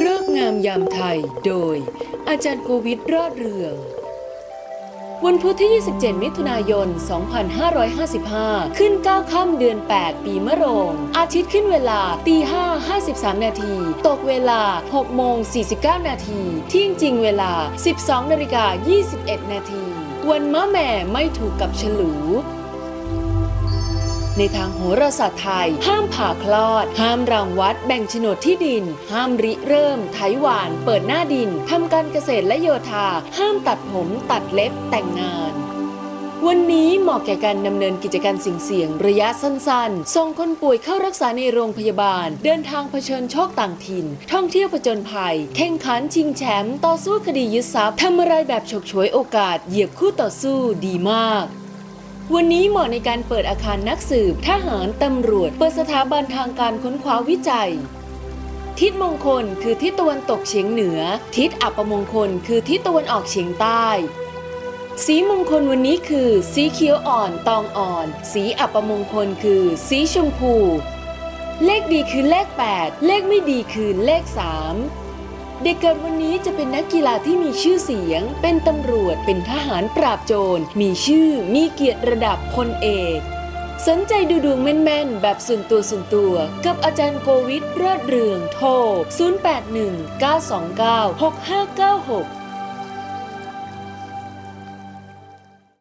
เลิกษ์งามยามไทยโดย อาจารย์โควิดรอดเรือง วันพุธที่ 27 มิถุนายน 2555 ขึ้น 9 ค่ำเดือน 8 ปีมะโรง อาทิตย์ขึ้นเวลาตี5 53 นาที ตกเวลา 6 โมง 49 นาที เที่ยงจริงเวลา 12 นาฬิกา 21 นาที วันมะแม่ไม่ถูกกับฉลู ในทางโหราศาสตร์ไทย ห้ามผ่าคลอด ห้ามรังวัดแบ่งโฉนดที่ดิน ห้ามริเริ่ม ไถหวาน เปิดหน้าดิน ทำการเกษตรและโยธา ห้ามตัดผมตัดเล็บแต่งงานวันนี้เหมาะแก่การดำเนินกิจการสิ่งเสี่ยงระยะสั้นๆ ส่งคนป่วยเข้ารักษาในโรงพยาบาล เดินทางเผชิญโชคต่างถิ่น ท่องเที่ยวผจญภัย แข่งขันชิงแชมป์ต่อสู้คดียึดทรัพย์ทำอะไรแบบฉกฉวยโอกาส เหยียบคู่ต่อสู้ดีมาก วันนี้เหมาะในการเปิดอาคารนักสืบ ทหาร ตำรวจ เปิดสถาบันทางการค้นคว้าวิจัย ทิศมงคลคือทิศตะวันตกเฉียงเหนือ ทิศอัปมงคลคือทิศตะวันออกเฉียงใต้ สีมงคลวันนี้คือ สีเขียวอ่อนตองอ่อน สีอัปมงคลคือ สีชมพู เลขดีคือเลข 8 เลขไม่ดีคือเลข 3 เด็กเกิดวันนี้จะเป็นนักกีฬาที่มีชื่อเสียง เป็นตำรวจ เป็นทหารปราบโจร มีชื่อ มีเกียรติระดับพลเอก สนใจดูดวงแม่นๆ แบบส่วนตัวส่วนตัว กับอาจารย์โกวิดรอดเรืองโทร 081 929 6596